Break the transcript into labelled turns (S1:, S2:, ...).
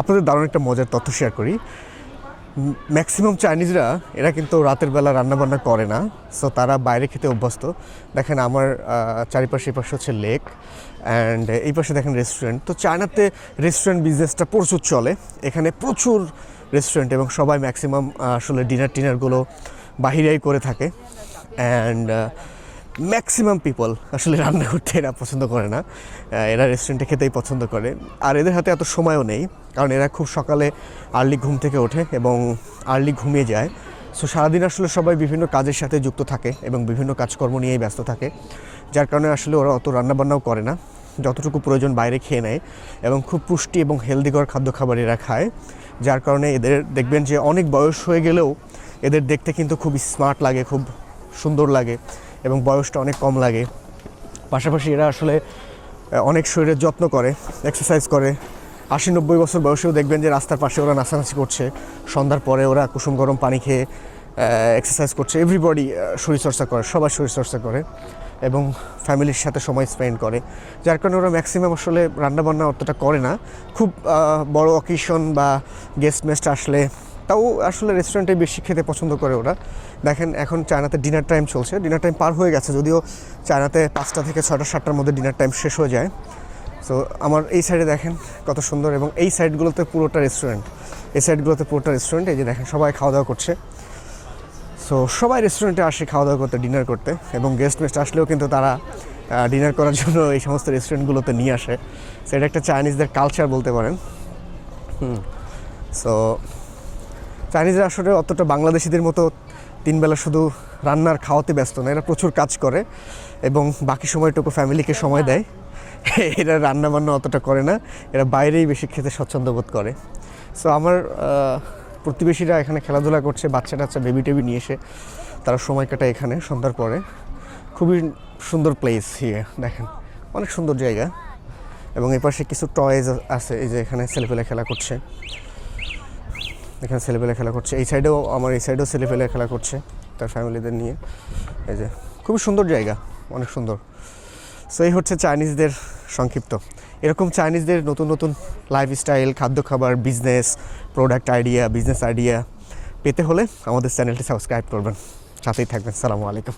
S1: আপনাদের দারুণ একটা মজার তথ্য শেয়ার করি। ম্যাক্সিমাম চাইনিজরা এরা কিন্তু রাতের বেলা রান্নাবান্না করে না সো তারা বাইরে খেতে অভ্যস্ত। দেখেন আমার চারিপাশে এই পাশে হচ্ছে লেক অ্যান্ড এই পাশে দেখেন রেস্টুরেন্ট তো চায়নাতে রেস্টুরেন্ট বিজনেসটা প্রচুর চলে। এখানে প্রচুর রেস্টুরেন্ট এবং সবাই ম্যাক্সিমাম আসলে ডিনার টিনারগুলো বাহিরেই করে থাকে। অ্যান্ড ম্যাক্সিমাম পিপল আসলে রান্না করতে এরা পছন্দ করে না। এরা রেস্টুরেন্টে খেতেই পছন্দ করে। আর এদের হাতে এত সময়ও নেই, কারণ এরা খুব সকালে আর্লি ঘুম থেকে ওঠে এবং আর্লি ঘুমিয়ে যায়। সো সারাদিন আসলে সবাই বিভিন্ন কাজের সাথে যুক্ত থাকে এবং বিভিন্ন কাজকর্ম নিয়েই ব্যস্ত থাকে। যার কারণে আসলে ওরা অত রান্নাবান্নাও করে না। যতটুকু প্রয়োজন বাইরে খেয়ে নেয় এবং খুব পুষ্টি এবং হেলদিকর খাদ্য খাবার এরা খায়। যার কারণে এদের দেখবেন যে অনেক বয়স হয়ে গেলেও এদের দেখতে কিন্তু খুব স্মার্ট লাগে, খুব সুন্দর লাগে। এবং বয়সটা অনেক কম লাগে। পাশাপাশি এরা আসলে অনেক শরীরের যত্ন করে এক্সারসাইজ করে। আশি নব্বই বছর বয়সেও দেখবেন যে রাস্তার পাশে ওরা নাচানাচি করছে। সন্ধ্যার পরে ওরা কুসুম গরম পানি খেয়ে এক্সারসাইজ করছে। এভরিবডি শরীরচর্চা করে, সবাই শরীরচর্চা করে এবং ফ্যামিলির সাথে সময় স্পেন্ড করে। যার কারণে ওরা ম্যাক্সিমাম আসলে রান্নাবান্না অতটা করে না। খুব বড় অকেশন বা গেস্ট মেস্ট আসলে তাও আসলে রেস্টুরেন্টে বেশি খেতে পছন্দ করে ওরা। দেখেন, এখন চায়নাতে ডিনার টাইম চলছে। ডিনার টাইম পার হয়ে গেছে, যদিও চায়নাতে পাঁচটা থেকে ছটা সাতটার মধ্যে ডিনার টাইম শেষ হয়ে যায়। সো আমার এই সাইডে দেখেন কত সুন্দর এবং এই সাইডগুলোতে পুরোটা রেস্টুরেন্ট এই সাইডগুলোতে পুরোটা রেস্টুরেন্ট এই যে দেখেন, সবাই খাওয়া দাওয়া করছে। সো সবাই রেস্টুরেন্টে আসে খাওয়া দাওয়া করতে ডিনার করতে এবং গেস্ট মেস্ট আসলেও কিন্তু তারা ডিনার করার জন্য এই সমস্ত রেস্টুরেন্টগুলোতে নিয়ে আসে। সেটা একটা চাইনিজদের কালচার বলতে পারেন। হুম। সো চাইনিজরা আসলে অতটা বাংলাদেশিদের মতো তিনবেলা শুধু রান্নার খাওয়াতে ব্যস্ত না, এরা প্রচুর কাজ করে এবং বাকি সময়টুকু ফ্যামিলিকে সময় দেয়। এরা রান্না বান্না অতটা করে না, এরা বাইরেই বেশি খেতে স্বচ্ছন্দ বোধ করে। সো আমার প্রতিবেশীরা এখানে খেলাধুলা করছে, বাচ্চা টাচ্চা বেবি টেবি নিয়ে এসে তারা সময় কাটায় এখানে সন্ধ্যার পরে। খুবই সুন্দর প্লেস হিয়ে দেখেন। অনেক সুন্দর জায়গা। এবং এপাশে কিছু টয়েজ আছে, এই যে এখানে ছেলেপেলে খেলা করছে। এখানে ছেলেপেলে খেলা করছে। এই সাইডেও, আমার এই সাইডেও ছেলেপেলে খেলা করছে তার ফ্যামিলিদের নিয়ে। এই যে, খুবই সুন্দর জায়গা, অনেক সুন্দর। সো এই হচ্ছে চাইনিজদের সংক্ষিপ্ত। এরকম চাইনিজদের নতুন নতুন লাইফস্টাইল খাদ্য খাবার business product idea business idea পেতে হলে আমাদের চ্যানেলটি সাবস্ক্রাইব করবেন। সাথেই থাকবেন। সালামু আলাইকুম।